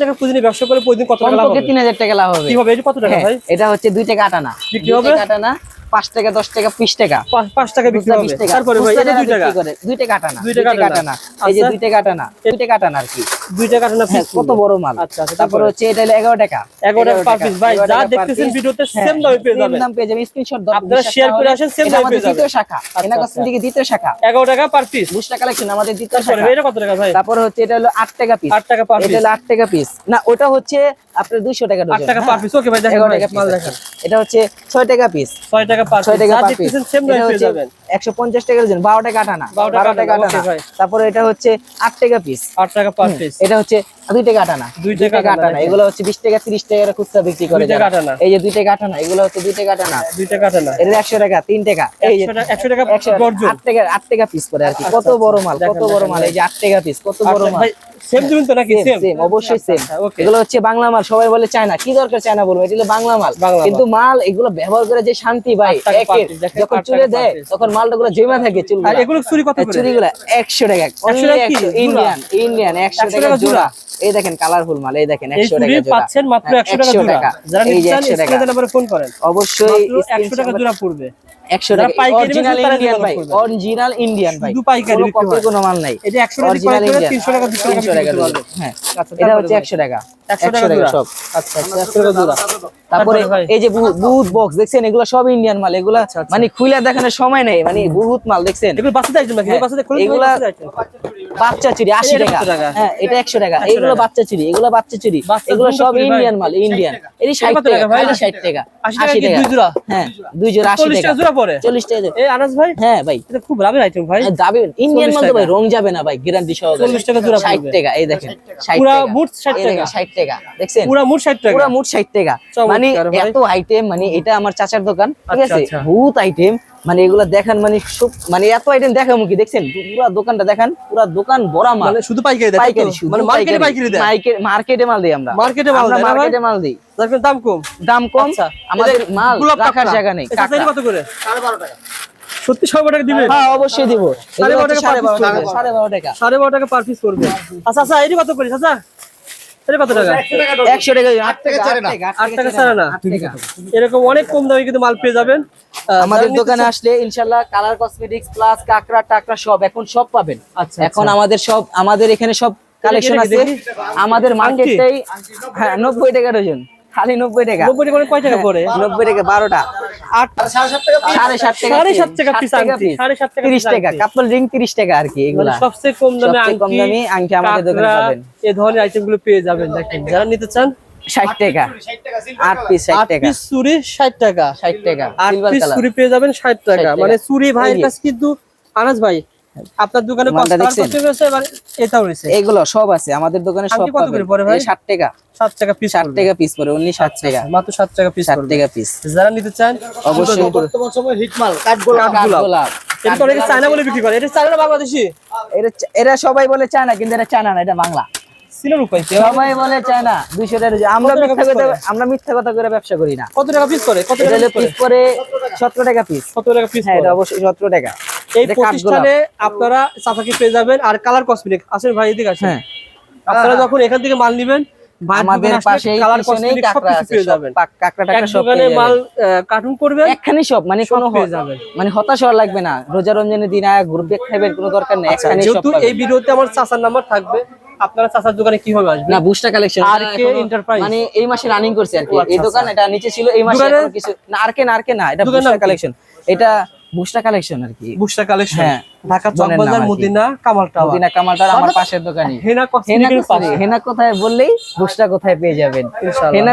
টাকা প্রতিদিন ব্যবসা করে প্রতিদিন কত টাকা লাভ হবে? তিন হাজার টাকা লাভ হবে। কি হবে এটা কত টাকা হ্যাঁ, ভাই? এটা হচ্ছে 2 টাকা আটানা। দুই হবে? আটানা। পাঁচ টাকা দশ টাকা বিশ টাকা। পাঁচ- পাঁচ টাকা বিক্রি হবে। তারপরে ভাই এটা দুই বিক্রি টাকা করে, দুই টাকা আটানা দুই দুই টাকা এই যে আচ্ছা। দুই টাকা আটানা দুই টাকা আটানা আর কি। দুই টাকা না হ্যাঁ, কত বড় মাল? আচ্ছা আচ্ছা তারপরে হচ্ছে এটা হলো এগারো টাকা। এগারো টাকা পার পিস ভাই যা দেখতেছেন ভিডিওতে হ্যাঁ, সেম দামে পেয়ে যাবেন। দাম পেয়ে যাবেন। স্ক্রিনশট আপনারা share করে আসেন, দামে পেয়ে যাবেন। দ্বিতীয় শাখা। আচ্ছা, এনা আচ্ছা। কসমেটিকের দ্বিতীয় শাখা। এগারো টাকা পার পিস কালেকশন আমাদের দ্বিতীয় শাখা। এটা কত টাকা ভাই? তারপরে হচ্ছে এটা হলো আট টাকা পিস আট টাকা পার এটা পিস হলো আট টাকা পিস না ওটা হচ্ছে আপনার দুইশো টাকা আট ডজন টাকা পার পিস ওকে ভাই দেখেন মাল দেখেন এটা হচ্ছে ছয় টাকা পিস ছয় টাকা পার ছয় টাকা সেম দামে পেয়ে যাবেন একশো পঞ্চাশ টাকা ডজন বারো টাকা আটানা বারো টাকা আটানা, আটানা okay ভাই। তারপরে এটা হচ্ছে আট টাকা পিস আট টাকা পার পিস এটা হচ্ছে দুই টাকা আটানা দুই টাকা আটানা, আটানা এগুলো হচ্ছে বিশ টাকা তিরিশ টাকা খুচরা বিক্রি করে দুই টাকা যারা। আটানা। এই যে দুই টাকা আটানা এগুলো হচ্ছে দুই টাকা আটানা দুই টাকা না। এটা একশো টাকা তিন টাকা। এই একশো টাকা একশো টাকা একশো গর্জন। আট টাকা আট টাকা পিস করে আর কি। কত বড় মাল কত বড় মাল এই যে আট টাকা পিস কত বড় মাল। সেম দিবেন তো নাকি? Same, সেম অবশ্যই সেম এগুলো হচ্ছে বাংলা মাল সবাই বলে চায়না। কি দরকার চায়না বলব? এটা বাংলা মাল। কিন্তু মাল। এগুলো ব্যবহার করে যে শান্তি ভাই যখন চুলে দেয় তখন মালটা গুলো জমা থাকে চুল আর এগুলো চুরি কত করে? চুরিগুলো একশো টাকা। টাকা ইন্ডিয়ান ইন্ডিয়ান 100 টাকা টাকা জোড়া। এই দেখেন কালারফুল মাল এই দেখেন এই একশো চুরি টাকা জোড়া। পাচ্ছেন মাত্র হ্যাঁ, 100 টাকা জোড়া। যারা এই নিতে যে চান 100 টাকা। স্ক্রিনে নাম্বারে ফোন করেন। অবশ্যই 100 টাকা জোড়া পড়বে। একশো যারা টাকা। অরিজিনাল ইন্ডিয়ান ভাই অরিজিনাল ইন্ডিয়ান ভাই শুধু পাইকারি কোনো বিক্রি কোনো মাল নাই। এটা 100 টাকা অরিজিনাল ইন্ডিয়ান 300 টাকা 200 টাকা 300 টাকা বিক্রি করতে ডজন। পারবে। হ্যাঁ আচ্ছা, এটা তারপরে হচ্ছে 100 টাকা। 100 টাকা সব। আচ্ছা আচ্ছা 100 টাকা জোড়া। তারপরে এই যে বুহুত বক্স দেখছেন? এগুলো সব ইন্ডিয়ান মাল। এগুলা। মানে খুলে দেখানোর সময় নেই মানে বহুত মাল দেখছেন? এগুলো বাচ্চাদের আইটেম নাকি? হ্যাঁ, বাচ্চাদের খুলে এগুলা- বাচ্চা চুরি আশি এটা টাকা। হ্যাঁ এটা একশো টাকা। এগুলো বাচ্চা চুরি এগুলো বাচ্চা চুরি। এগুলো সব ইন্ডিয়ান মাল ইন্ডিয়ান। এটি ষাট টাকা ভাই? খালি ষাট টাকা। 80 টাকা আশি টাকা। দুই জোড়া? হ্যাঁ দুই জোড়া আশি 40 টাকা জোড়া পড়ে টাকা। এই আনাস ভাই? হ্যাঁ ভাই। এটা খুব লাভের আইটেম ভাই। যাবে ইন্ডিয়ান 40 মাল তো ভাই রং যাবে না ভাই গ্যারান্টি সহকারে 40 টাকা জোড়া ষাট পড়বে। টাকা এই দেখেন ষাট পুরা মুঠ 60 টাকা। ষাট টাকা দেখছেন? পুরা মোট 60 টাকা। পুরা মোট ষাট টাকা। মানে এত আইটেম মানে এটা আমার চাচার দোকান ঠিক আচ্ছা, আছে? আচ্ছা। বহুত আইটেম মানে এগুলা দেখান মানে সব- মানে এত আইটেম দেখামু কি দেখছেন? পুরা দোকানটা দেখান পুরা দোকান ভরা মাল। মানে শুধু পাইকারি দেয় পাইকারি মানে মার্কেটে পাইকারি। দেয় মার্কেটে মাল দিই আমরা। মার্কেটে মাল ভাই? মার্কেটে মাল দিই। যার দাম কম? দাম কম। আচ্ছা, আমাদের মাল গোলাপ রাখার জায়গা নেই এটা কত করে। সত্যি সবাই টাকা দিবেন? হ্যাঁ অবশ্যই দিব। সাড়ে বারো টাকা সাড়ে বারো টাকা। সাড়ে বারো টাকা। সাড়ে বারো টাকা পার পিস করবে। আচ্ছা আচ্ছা এটা কত করে এটা কত টাকা? একশো টাকা আট টাকা আট টাকা আট টাকা ছাড়া না। এরকম অনেক কম দামে কিন্তু মাল পেয়ে যাবেন। আহ, আমাদের দোকানে আসলে ইনশাল্লাহ কালার কসমেটিক্স প্লাস কাকড়া টাকড়া সব এখন সব পাবেন। আচ্ছা, এখন আচ্ছা। আমাদের সব আমাদের এখানে সব কালেকশন আছে। আমাদের মার্কেটটাই হ্যাঁ নব্বই টাকা ডজন। খালি নব্বই টাকা। নব্বই টাকা কয় টাকা পড়ে? নব্বই টাকা বারোটা। সাড়ে সাত টাকা সাড়ে সাত টাকা আংটি, সাড়ে সাত টাকা তিরিশ টাকা। কাপল রিং তিরিশ টাকা আর কি মানে সবচেয়ে কম দামে কম দামি আংটি আমাদের দোকানে পাবেন। এই ধরনের আইটেমগুলো পেয়ে যাবেন দেখেন। যারা নিতে চান ষাট টাকা। আট পিস ষাট টাকা। পিস চুরি ষাট টাকা। ষাট টাকা আট পিস চুরি পেয়ে যাবেন ষাট টাকা। টাকা। মানে চুরি ভাইয়ের কাছে কিন্তু আনাজ ভাই আপনার দোকানে এগুলো সব আছে আমাদের দোকানে সব কত করে পড়ে ভাই? এই ষাট টাকা। ষাট টাকা পিস ষাট টাকা পিস পরে অনলি ষাট টাকা। মাত্র ষাট টাকা পিস ষাট টাকা পিস যারা নিতে চান অবশ্যই। বর্তমান সময় হিটমাল কাঠগোলাপ। কাঠগোলাপ। গোলাপ এটা অনেকে চায়না বলে বিক্রি করে। এটা চায়না বাংলাদেশি? এটা এরা সবাই বলে চায়না কিন্তু এটা চায়না না এটা বাংলা। সিলের উপায় সবাই বলে চায়না দুইশো টাকা আমরা মিথ্যা কথা করে? আমরা মিথ্যা কথা করে ব্যবসা করি না। কত টাকা পিস করে কত টাকা পিস করে সতেরো টাকা পিস কত টাকা পিস হ্যাঁ এটা অবশ্যই সতেরো টাকা। এই প্রতিষ্ঠানে আপনারা চাচাকে পেয়ে যাবেন। আর কালার কসমেটিক আসেন ভাই এদিকে আসেন। হ্যাঁ। আপনারা যখন এখান থেকে মাল নেবেন আমাদের পাশে কালার কসমেটিক সব কিছু পেয়ে যাবেন। পাক- কাঁকড়া এক টাকড়া সব পেয়ে মাল কার্টুন করবেন একখানি সব মানে কোনো মানে হতাশ হওয়া লাগবে না। রোজা রমজানের দিন আয়া গ্রুপ দেখ কোনো দরকার নেই আচ্ছা, একখানি সব যেহেতু এই ভিডিওতে আমার চাচার নাম্বার থাকবে আপনারা চাচার দোকানে কীভাবে আসবেন? না কালেকশন আর কে? মানে এই মাসে রানিং করছে আর কি। আচ্ছা, এই দোকান আচ্ছা। এটা নিচে ছিল এই মাসে কিছু না আর কে না আর কে না এটা কি? কালেকশন এটা বুস্টার কালেকশন আর কি বুকসা কালেকশন হ্যাঁ। ঢাকা চকবাজার। মদিনা কামাল টাওয়ার মদিনা কামালটার আমার পাশের দোকানে হেনা হেনা কোথায় হেনা কোথায় বললেই বুস্টার কোথায় পেয়ে যাবেন ইনশাআল্লাহ। হেনা